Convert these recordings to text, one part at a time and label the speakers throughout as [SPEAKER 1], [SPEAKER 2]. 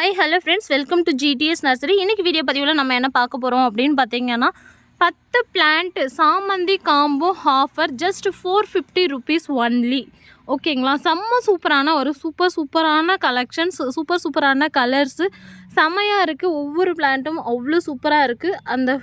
[SPEAKER 1] Hi hello friends welcome to GTS nursery இன்றைக்கி video பதிவில் நம்ம என்ன பார்க்க போகிறோம் அப்படின்னு பார்த்தீங்கன்னா பத்து பிளான்ட் சாமந்தி combo offer just four fifty rupees only ஓகேங்களா செம்ம சூப்பரான ஒரு சூப்பர் சூப்பரான கலெக்ஷன்ஸ் சூப்பர் சூப்பரான கலர்ஸு செம்மையாக இருக்குது ஒவ்வொரு பிளான்ட்டும் அவ்வளோ சூப்பராக இருக்குது அந்த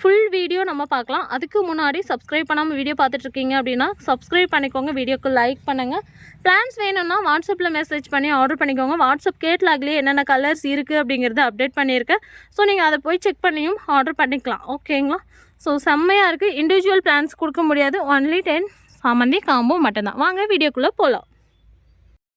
[SPEAKER 1] ஃபுல் வீடியோ நம்ம பார்க்கலாம். அதுக்கு முன்னாடி சப்ஸ்கிரைப் பண்ணாமல் வீடியோ பார்த்துட்ருக்கீங்க அப்படின்னா சப்ஸ்கிரைப் பண்ணிக்கோங்க. வீடியோக்கு லைக் பண்ணுங்கள் பிளான்ஸ் வேணும்னா வாட்ஸ்அப்பில் மெசேஜ் பண்ணி ஆர்டர் பண்ணிக்கோங்க. வாட்ஸ்அப் கேட்லாக்லேயே என்னென்ன கலர்ஸ் இருக்குது அப்படிங்கிறத அப்டேட் பண்ணியிருக்கேன் ஸோ நீங்கள் அதை போய் செக் பண்ணியும் ஆர்டர் பண்ணிக்கலாம். ஓகேங்களா ஸோ செம்மையாக இருக்குது இண்டிவிஜுவல் பிளான்ஸ் கொடுக்க முடியாது. ஒன்லி டென் சாமந்தி காம்போ மட்டும்தான். வாங்க வீடியோக்குள்ளே போகலாம்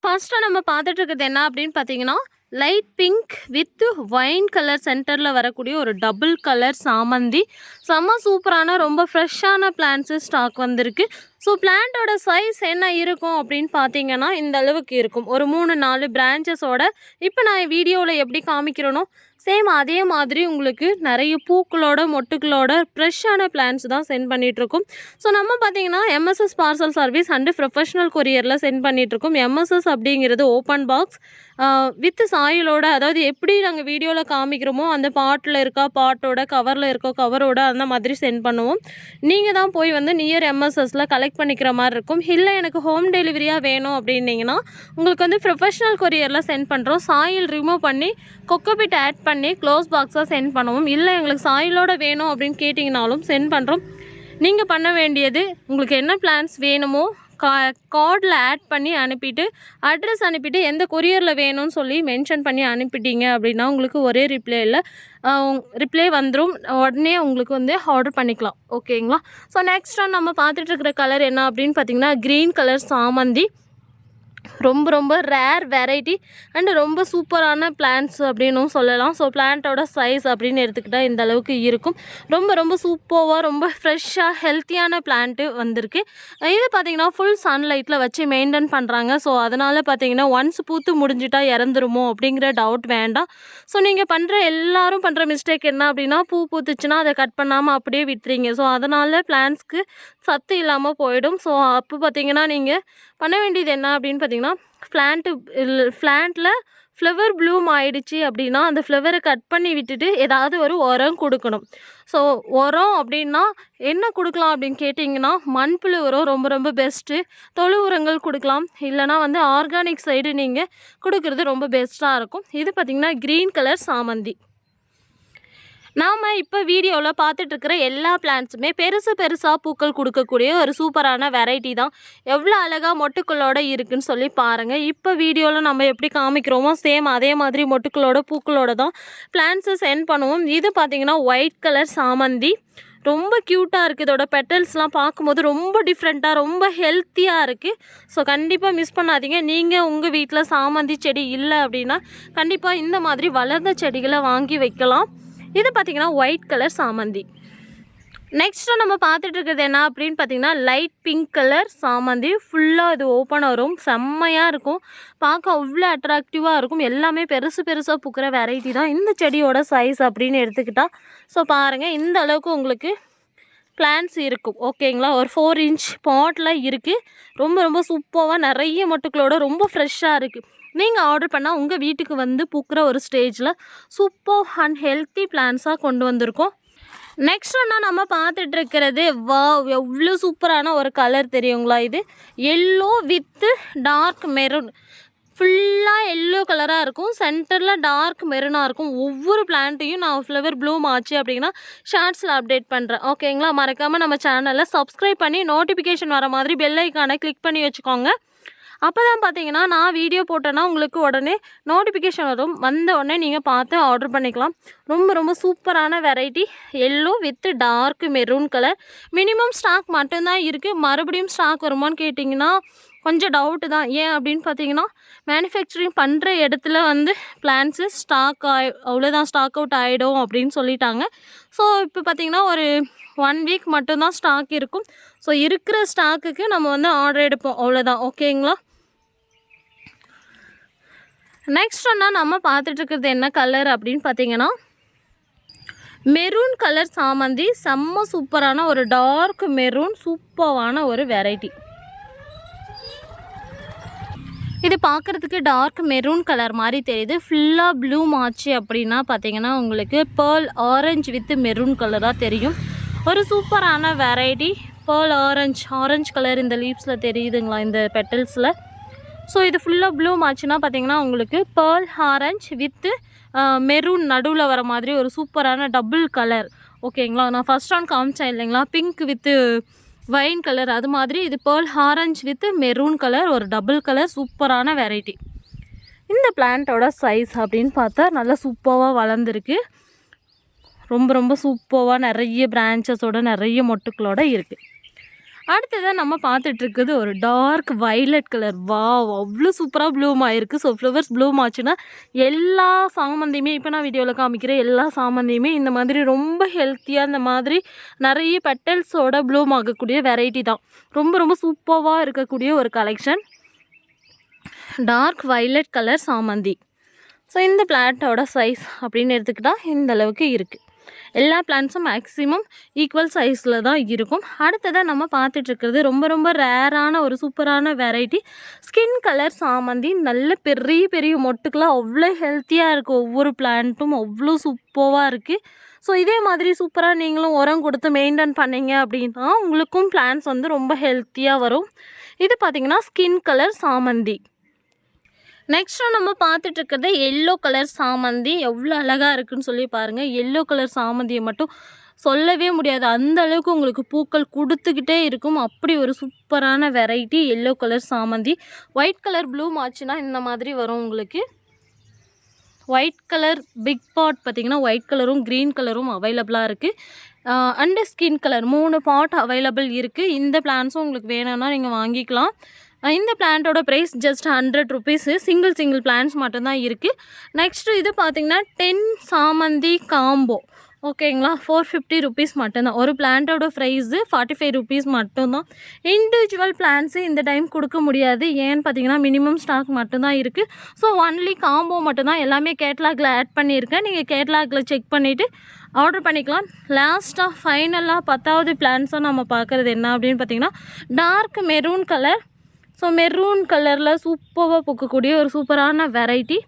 [SPEAKER 1] ஃபர்ஸ்ட்டாக நம்ம பார்த்துட்டு இருக்கிறது என்ன அப்படின்னு பார்த்தீங்கன்னா light pink with wine colour சென்டரில் வரக்கூடிய ஒரு டபுள் கலர் சாமந்தி. செம்ம சூப்பரான ரொம்ப ஃப்ரெஷ்ஷான பிளான்ஸு ஸ்டாக் வந்திருக்கு. ஸோ பிளான்ட்டோட சைஸ் என்ன இருக்கும் அப்படின்னு பார்த்தீங்கன்னா இந்த அளவுக்கு இருக்கும். ஒரு மூணு நாலு பிரான்ச்சஸோட இப்போ நான் வீடியோவில் எப்படி காமிக்கிறேனோ சேம் அதே மாதிரி உங்களுக்கு நிறைய பூக்களோட மொட்டுக்களோட ஃப்ரெஷ்ஷான பிளான்ஸ் தான் சென்ட் பண்ணிகிட்ருக்கோம் ஸோ நம்ம பார்த்தீங்கன்னா MSS parcel service and professional கொரியரில் send பண்ணிகிட்ருக்கோம் எம்எஸ்எஸ் அப்படிங்கிறது ஓப்பன் பாக்ஸ் வித் சாயிலோட அதாவது எப்படி நாங்கள் வீடியோவில் காமிக்கிறோமோ அந்த பாட்டில் இருக்கா பாட்டோட கவரில் இருக்கோ கவரோட அந்த மாதிரி சென்ட் பண்ணுவோம். நீங்கள் தான் போய் வந்து நியர் எம்எஸ்எஸில் கலெக்ட் பண்ணிக்கிற மாதிரி இருக்கும். இல்லை எனக்கு ஹோம் டெலிவரியாக வேணும் அப்படின்னீங்கன்னா உங்களுக்கு வந்து ப்ரொஃபஷனல் கொரியரில் சென்ட் பண்ணுறோம் சாயில் ரிமூவ் பண்ணி கொக்கோபிட் ஆட் பண்ணி க்ளோஸ் பாக்ஸாக சென்ட் பண்ணுவோம் இல்லை எங்களுக்கு சாயிலோட வேணும் அப்படின்னு கேட்டிங்கனாலும் சென்ட் பண்ணுறோம் நீங்கள் பண்ண வேண்டியது உங்களுக்கு என்ன பிளான்ஸ் வேணுமோ கா கார்டில் ஆட் பண்ணி அனுப்பிட்டு அட்ரஸ் அனுப்பிட்டு எந்த கொரியரில் வேணும்னு சொல்லி மென்ஷன் பண்ணி அனுப்பிட்டீங்க அப்படின்னா உங்களுக்கு ஒரே ரிப்ளை இல்லை ரிப்ளை வந்துடும் உடனே உங்களுக்கு வந்து ஆர்டர் பண்ணிக்கலாம். ஓகேங்களா ஸோ நெக்ஸ்ட் நம்ம பார்த்துட்டு இருக்கிற கலர் என்ன அப்படின்னு பார்த்தீங்கன்னா க்ரீன் கலர் சாமந்தி. ரொம்ப ரொம்ப ரேர் வெரைட்டி அண்டு ரொம்ப சூப்பரான பிளான்ட்ஸ் அப்படின்னும் சொல்லலாம். ஸோ பிளான்ட்டோட சைஸ் அப்படின்னு எடுத்துக்கிட்டால் இந்த அளவுக்கு இருக்கும். ரொம்ப ரொம்ப சூப்பராக ரொம்ப ஃப்ரெஷ்ஷாக ஹெல்த்தியான பிளான்ட்டு வந்திருக்கு. இது பார்த்திங்கன்னா ஃபுல் சன்லைட்டில் வச்சு மெயின்டைன் பண்ணுறாங்க ஸோ அதனால் பார்த்தீங்கன்னா ஒன்ஸ் பூத்து முடிஞ்சிட்டா இறந்துருமோ அப்படிங்கிற டவுட் வேண்டாம். ஸோ நீங்கள் பண்ணுற எல்லாரும் பண்ணுற மிஸ்டேக் என்ன அப்படின்னா பூ பூத்துச்சுன்னா அதை கட் பண்ணாமல் அப்படியே விட்டுறீங்க. ஸோ அதனால் பிளான்ஸ்க்கு சத்து இல்லாமல் போயிடும். ஸோ அப்போ பார்த்தீங்கன்னா நீங்கள் பண்ண வேண்டியது என்ன அப்படின்னு பார்த்தீங்கன்னா பிளான்ட்டு ஃப்ளாண்ட்டில் ஃப்ளவர் ப்ளூம் ஆயிடுச்சு அப்படின்னா அந்த ஃப்ளவரை கட் பண்ணி விட்டுட்டு ஏதாவது ஒரு உரம் கொடுக்கணும். ஸோ உரம் அப்படின்னா என்ன கொடுக்கலாம் அப்படின்னு கேட்டிங்கன்னா மண்புழு உரம் ரொம்ப ரொம்ப பெஸ்ட்டு தொழு உரங்கள் கொடுக்கலாம். இல்லைனா வந்து ஆர்கானிக் சைடு நீங்கள் கொடுக்குறது ரொம்ப பெஸ்ட்டாக இருக்கும். இது பார்த்திங்கன்னா க்ரீன் கலர் சாமந்தி. நாம் இப்போ வீடியோவில் பார்த்துட்ருக்கிற எல்லா பிளான்ட்ஸுமே பெருசு பெருசாக பூக்கள் கொடுக்கக்கூடிய ஒரு சூப்பரான வெரைட்டி தான். எவ்வளோ அழகாக மொட்டுக்களோட இருக்குன்னு சொல்லி பாருங்கள் இப்போ வீடியோவில் நம்ம எப்படி காமிக்கிறோமோ சேம் அதே மாதிரி மொட்டுக்களோட பூக்களோட தான் பிளான்ட்ஸை சென்ட் பண்ணுவோம். இது பார்த்திங்கன்னா ஒயிட் கலர் சாமந்தி. ரொம்ப க்யூட்டாக இருக்குது இதோட பெட்டல்ஸ்லாம் பார்க்கும்போது ரொம்ப டிஃப்ரெண்ட்டாக ரொம்ப ஹெல்த்தியாக இருக்குது ஸோ கண்டிப்பாக மிஸ் பண்ணாதீங்க. நீங்கள் உங்கள் வீட்டில் சாமந்தி செடி இல்லை அப்படின்னா கண்டிப்பாக இந்த மாதிரி வளர்ந்த செடிகளை வாங்கி வைக்கலாம். இது பார்த்திங்கன்னா ஒயிட் கலர் சாமந்தி. நெக்ஸ்ட்டு நம்ம பார்த்துட்டு இருக்கிறது என்ன அப்படின்னு பார்த்தீங்கன்னா லைட் பிங்க் கலர் சாமந்தி. ஃபுல்லாக இது ஓப்பன் வரும் செம்மையாக இருக்கும். பார்க்க அவ்வளோ அட்ராக்டிவாக இருக்கும். எல்லாமே பெருசு பெருசாக பூக்கிற வெரைட்டி தான். இந்த செடியோட சைஸ் அப்படின்னு எடுத்துக்கிட்டால் ஸோ பாருங்கள் இந்த அளவுக்கு உங்களுக்கு பிளான்ஸ் இருக்கும். ஓகேங்களா ஒரு ஃபோர் இன்ச் பாட்டில் இருக்குது ரொம்ப ரொம்ப சூப்பராக நிறைய மொட்டுக்களோட ரொம்ப ஃப்ரெஷ்ஷாக இருக்குது நீங்கள் ஆர்டர் பண்ணால் உங்கள் வீட்டுக்கு வந்து பூக்கிற ஒரு ஸ்டேஜில் சூப்பர் அண்ட் ஹெல்த்தி பிளான்ஸாக கொண்டு வந்திருக்கோம். நெக்ஸ்ட் ஒன்றா நம்ம பார்த்துட்டு இருக்கிறது. வா எவ்வளோ சூப்பரான ஒரு கலர் தெரியுங்களா இது? எல்லோ வித்து டார்க் மெரூன் ஃபுல்லாக எல்லோ கலராக இருக்கும். சென்டரில் டார்க் மெரூனாக இருக்கும். ஒவ்வொரு பிளான்ட்டையும் நான் ஃப்ளவர் ப்ளூம் ஆச்சு அப்படின்னா ஷார்ட்ஸில் அப்டேட் பண்ணுறேன் ஓகேங்களா மறக்காமல் நம்ம சேனலை சப்ஸ்கிரைப் பண்ணி நோட்டிஃபிகேஷன் வர மாதிரி பெல் ஐக்கானை கிளிக் பண்ணி வச்சுக்கோங்க. அப்போ தான் பார்த்தீங்கன்னா நான் வீடியோ போட்டேன்னா உங்களுக்கு உடனே நோட்டிஃபிகேஷன் வரும். வந்த உடனே நீங்கள் பார்த்து ஆர்டர் பண்ணிக்கலாம். ரொம்ப ரொம்ப சூப்பரான variety yellow with dark maroon colour minimum stock மட்டும்தான் இருக்குது மறுபடியும் ஸ்டாக் வருமான்னு கேட்டிங்கன்னா கொஞ்சம் டவுட்டு தான். ஏன் அப்படின்னு பார்த்தீங்கன்னா மேனுஃபேக்சரிங் பண்ணுற இடத்துல வந்து பிளான்ஸு ஸ்டாக் ஆகி அவ்வளோதான் ஸ்டாக் அவுட் ஆகிடும் அப்படின்னு சொல்லிட்டாங்க. ஸோ இப்போ பார்த்தீங்கன்னா ஒரு ஒன் வீக் மட்டும்தான் ஸ்டாக் இருக்கும். ஸோ இருக்கிற ஸ்டாக்குக்கு நம்ம வந்து ஆர்டர் எடுப்போம். அவ்வளோதான் ஓகேங்களா நெக்ஸ்ட் ஒன்றா நம்ம பார்த்துட்டு இருக்கிறது என்ன கலர் அப்படின்னு பார்த்தீங்கன்னா மெரூன் கலர் சாமந்தி. செம்ம சூப்பரான ஒரு டார்க் மெரூன் சூப்பரான ஒரு வெரைட்டி இது பார்க்குறதுக்கு டார்க் மெரூன் கலர் மாதிரி தெரியுது. ஃபுல்லாக ப்ளூ மாச்சு அப்படின்னா பார்த்தீங்கன்னா உங்களுக்கு பேர்ல் ஆரஞ்சு வித் மெரூன் கலராக தெரியும். ஒரு சூப்பரான variety pearl orange orange colour இந்த லீவ்ஸில் தெரியுதுங்களா இந்த பெட்டல்ஸில் ஸோ இது ஃபுல்லாக ப்ளூ ஆச்சுன்னா பார்த்தீங்கன்னா உங்களுக்கு பேர்ல் ஆரஞ்ச் வித்து மெரூன் நடுவில் வர மாதிரி ஒரு சூப்பரான டபுள் கலர் ஓகேங்களா நான் ஃபஸ்ட் ரவுண்ட் காமிச்சேன் இல்லைங்களா? பிங்க் வித்து வைன் கலர் அது மாதிரி இது pearl orange with maroon colour ஒரு டபுள் கலர் சூப்பரான வெரைட்டி இந்த பிளான்ட்டோட சைஸ் அப்படின்னு பார்த்தா நல்லா சூப்பராக வளர்ந்துருக்கு. ரொம்ப ரொம்ப சூப்பராக நிறைய பிரான்ச்சஸோட நிறைய மொட்டுக்களோட இருக்குது அடுத்ததாக நம்ம பார்த்துட்டு இருக்குது ஒரு டார்க் வைலட் கலர் வா அவ்வளோ சூப்பராக ப்ளூம் ஆயிருக்கு. ஸோ ஃப்ளவர்ஸ் ப்ளூம் ஆச்சுன்னா எல்லா சாமந்தியுமே இப்போ நான் வீடியோவில் காமிக்கிற எல்லா சாமந்தியுமே இந்த மாதிரி ரொம்ப ஹெல்த்தியாக இந்த மாதிரி நிறைய பெட்டல்ஸோட ப்ளூம் ஆகக்கூடிய வெரைட்டி தான். ரொம்ப ரொம்ப சூப்பராக இருக்கக்கூடிய ஒரு கலெக்ஷன் டார்க் வைலட் கலர் சாமந்தி. ஸோ இந்த பிளாட்டோட சைஸ் அப்படின்னு எடுத்துக்கிட்டால் இந்த அளவுக்கு இருக்குது எல்லா பிளான்ட்ஸும் மேக்ஸிமம் ஈக்குவல் சைஸில் தான் இருக்கும். அடுத்ததாக நம்ம பார்த்துட்ருக்கிறது ரொம்ப ரொம்ப ரேரான ஒரு சூப்பரான வெரைட்டி ஸ்கின் கலர் சாமந்தி. நல்ல பெரிய பெரிய மொட்டுக்கெலாம் அவ்வளோ ஹெல்த்தியாக இருக்குது ஒவ்வொரு பிளான்ட்டும் அவ்வளோ சூப்பராக இருக்குது ஸோ இதே மாதிரி சூப்பராக நீங்களும் உரம் கொடுத்து மெயின்டைன் பண்ணீங்க அப்படின்னா உங்களுக்கும் பிளான்ஸ் வந்து ரொம்ப ஹெல்த்தியாக வரும். இது பார்த்திங்கன்னா ஸ்கின் கலர் சாமந்தி. நெக்ஸ்ட்டு நம்ம பார்த்துட்டு இருக்கிறது எல்லோ கலர் சாமந்தி. எவ்வளோ அழகாக இருக்குன்னு சொல்லி பாருங்கள் எல்லோ கலர் சாமந்தியை மட்டும் சொல்லவே முடியாது. அந்த அளவுக்கு உங்களுக்கு பூக்கள் கொடுத்துக்கிட்டே இருக்கும். அப்படி ஒரு சூப்பரான வெரைட்டி எல்லோ கலர் சாமந்தி. ஒயிட் கலர் ப்ளூ ஆச்சுன்னா இந்த மாதிரி வரும் உங்களுக்கு. ஒயிட் கலர் பிக் பாட் பார்த்திங்கன்னா ஒயிட் கலரும் க்ரீன் கலரும் அவைலபிளாக இருக்குது அண்டு ஸ்கின் கலர் மூணு பாட் அவைலபிள் இருக்குது இந்த பிளான்ஸும் உங்களுக்கு வேணும்னா நீங்கள் வாங்கிக்கலாம். இந்த பிளான்ட்டோட price just hundred rupees single single plants மட்டும்தான் இருக்குது நெக்ஸ்ட்டு இது பார்த்திங்கன்னா டென் சாமந்தி காம்போ ஓகேங்களா ஃபோர் ஃபிஃப்டி ருபீஸ் மட்டும்தான். ஒரு பிளான்ட்டோட ப்ரைஸு ஃபார்ட்டி ஃபைவ் ருபீஸ் மட்டும்தான். இண்டிவிஜுவல் பிளான்ஸு இந்த டைம் கொடுக்க முடியாது. ஏன்னு பார்த்தீங்கன்னா மினிமம் ஸ்டாக் மட்டும்தான் இருக்குது ஸோ ஒன்லி காம்போ மட்டும்தான். எல்லாமே கேட்லாகில் ஆட் பண்ணியிருக்கேன். நீங்கள் கேட்லாகில் செக் பண்ணிவிட்டு ஆர்டர் பண்ணிக்கலாம். லாஸ்ட்டாக ஃபைனலாக பத்தாவது பிளான்ஸாக நம்ம பார்க்குறது என்ன அப்படின்னு பார்த்தீங்கன்னா dark maroon colour so maroon கலரில் சூப்பராக பூக்கக்கூடிய ஒரு சூப்பரான வெரைட்டி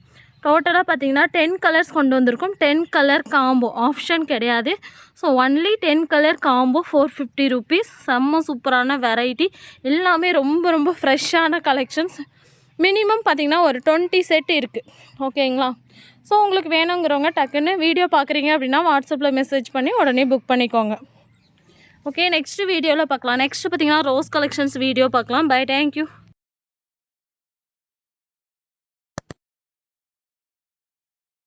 [SPEAKER 1] டோட்டலாக பார்த்தீங்கன்னா டென் கலர்ஸ் கொண்டு வந்திருக்கும். டென் கலர் காம்போ ஆப்ஷன் கிடையாது. So only ten colour combo four fifty rupees செம்ம சூப்பரான வெரைட்டி எல்லாமே ரொம்ப ரொம்ப ஃப்ரெஷ்ஷான கலெக்ஷன்ஸ் மினிமம் பார்த்தீங்கன்னா ஒரு டுவெண்ட்டி செட் இருக்குது ஓகேங்களா ஸோ உங்களுக்கு வேணுங்கிறவங்க டக்குன்னு வீடியோ பார்க்குறீங்க அப்படின்னா வாட்ஸ்அப்பில் மெசேஜ் பண்ணி உடனே புக் பண்ணிக்கோங்க. ஓகே நெக்ஸ்ட் வீடியோவில் பார்க்கலாம் நெக்ஸ்ட் பார்த்தீங்கன்னா ரோஸ் கலெக்ஷன்ஸ் வீடியோ பார்க்கலாம் பை தேங்க்யூ